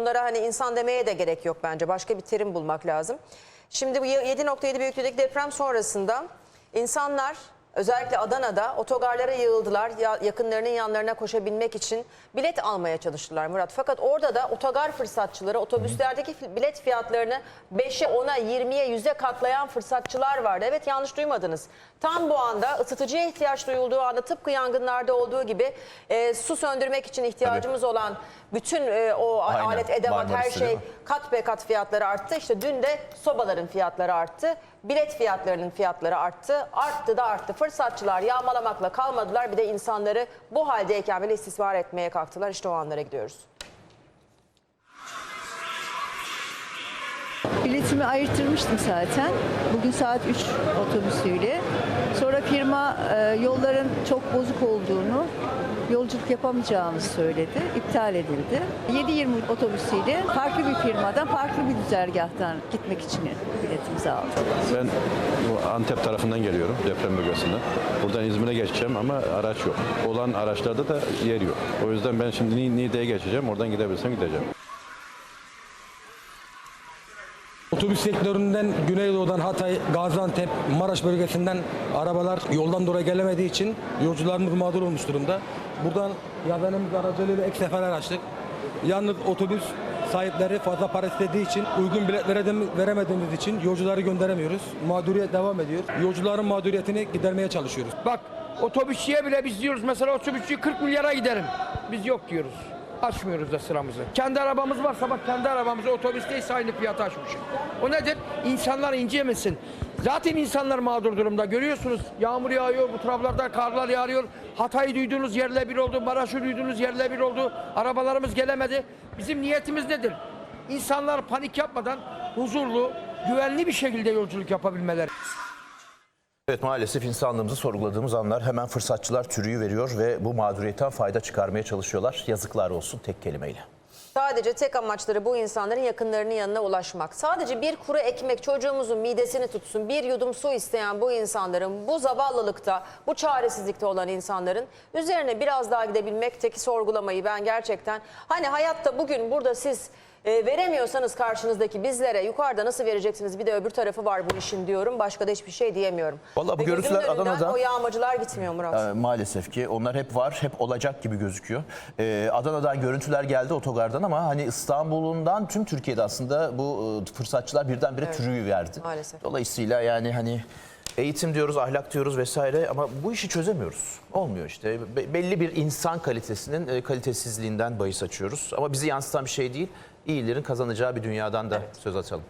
Bunlara hani insan demeye de gerek yok bence. Başka bir terim bulmak lazım. Şimdi bu 7.7 büyüklüğündeki deprem sonrasında insanlar özellikle Adana'da otogarlara yığıldılar. Ya- yakınlarının yanlarına koşabilmek için bilet almaya çalıştılar Murat. Fakat orada da otogar fırsatçıları otobüslerdeki fi- bilet fiyatlarını 5'e 10'a 20'ye 100'e katlayan fırsatçılar vardı. Evet yanlış duymadınız. Tam bu anda ısıtıcıya ihtiyaç duyulduğu anda tıpkı yangınlarda olduğu gibi e, su söndürmek için ihtiyacımız olan bütün e, o Aynen, alet edevat her Marmaris'te şey mi? kat be kat fiyatları arttı. İşte dün de sobaların fiyatları arttı. Bilet fiyatlarının fiyatları arttı. Arttı da arttı. Fırsatçılar yağmalamakla kalmadılar. Bir de insanları bu haldeyken bile istismar etmeye kalktılar. İşte o anlara gidiyoruz. Biletimi ayırtırmıştım zaten. Bugün saat 3 otobüsüyle. Sonra firma e, yolların çok bozuk olduğunu, yolculuk yapamayacağımızı söyledi. İptal edildi. 7.20 otobüsüyle farklı bir firmadan, farklı bir güzergahtan gitmek için biletimizi aldım. Ben Antep tarafından geliyorum deprem bölgesinden. Buradan İzmir'e geçeceğim ama araç yok. Olan araçlarda da yer yok. O yüzden ben şimdi Ni- Niğde'ye geçeceğim. Oradan gidebilsem gideceğim. Otobüs sektöründen Güneydoğu'dan Hatay, Gaziantep, Maraş bölgesinden arabalar yoldan dolayı gelemediği için yolcularımız mağdur olmuş durumda. Buradan yazenimiz aracılığıyla ek seferler açtık. Yalnız otobüs sahipleri fazla para istediği için uygun biletlere de veremediğimiz için yolcuları gönderemiyoruz. Mağduriyet devam ediyor. Yolcuların mağduriyetini gidermeye çalışıyoruz. Bak otobüsçüye bile biz diyoruz mesela otobüsçü 40 milyara giderim. Biz yok diyoruz. Açmıyoruz da sıramızı. Kendi arabamız varsa bak kendi arabamızı otobüsteyse aynı fiyata açmışım. O nedir? İnsanlar incemesin. Zaten insanlar mağdur durumda. Görüyorsunuz yağmur yağıyor, bu taraflarda karlar yağıyor. Hatay'ı duyduğunuz yerle bir oldu, Maraş'ı duyduğunuz yerle bir oldu. Arabalarımız gelemedi. Bizim niyetimiz nedir? İnsanlar panik yapmadan huzurlu, güvenli bir şekilde yolculuk yapabilmeleri. Evet maalesef insanlığımızı sorguladığımız anlar hemen fırsatçılar türüyü veriyor ve bu mağduriyetten fayda çıkarmaya çalışıyorlar. Yazıklar olsun tek kelimeyle. Sadece tek amaçları bu insanların yakınlarının yanına ulaşmak. Sadece bir kuru ekmek çocuğumuzun midesini tutsun, bir yudum su isteyen bu insanların, bu zavallılıkta, bu çaresizlikte olan insanların üzerine biraz daha gidebilmekteki sorgulamayı ben gerçekten... Hani hayatta bugün burada siz e, veremiyorsanız karşınızdaki bizlere yukarıda nasıl vereceksiniz bir de öbür tarafı var bu işin diyorum. Başka da hiçbir şey diyemiyorum. Vallahi bu Ve gözümün görüntüler önünden Adana'da- O yağmacılar gitmiyor Murat. Ee, maalesef ki onlar hep var, hep olacak gibi gözüküyor. Ee, Adana'dan görüntüler geldi otogardan ama hani İstanbul'undan tüm Türkiye'de aslında bu e, fırsatçılar birdenbire türüyü verdi. maalesef. Dolayısıyla yani hani eğitim diyoruz, ahlak diyoruz vesaire ama bu işi çözemiyoruz. Olmuyor işte. Be- belli bir insan kalitesinin e, kalitesizliğinden bahis açıyoruz. Ama bizi yansıtan bir şey değil. İyilerin kazanacağı bir dünyadan da söz açalım.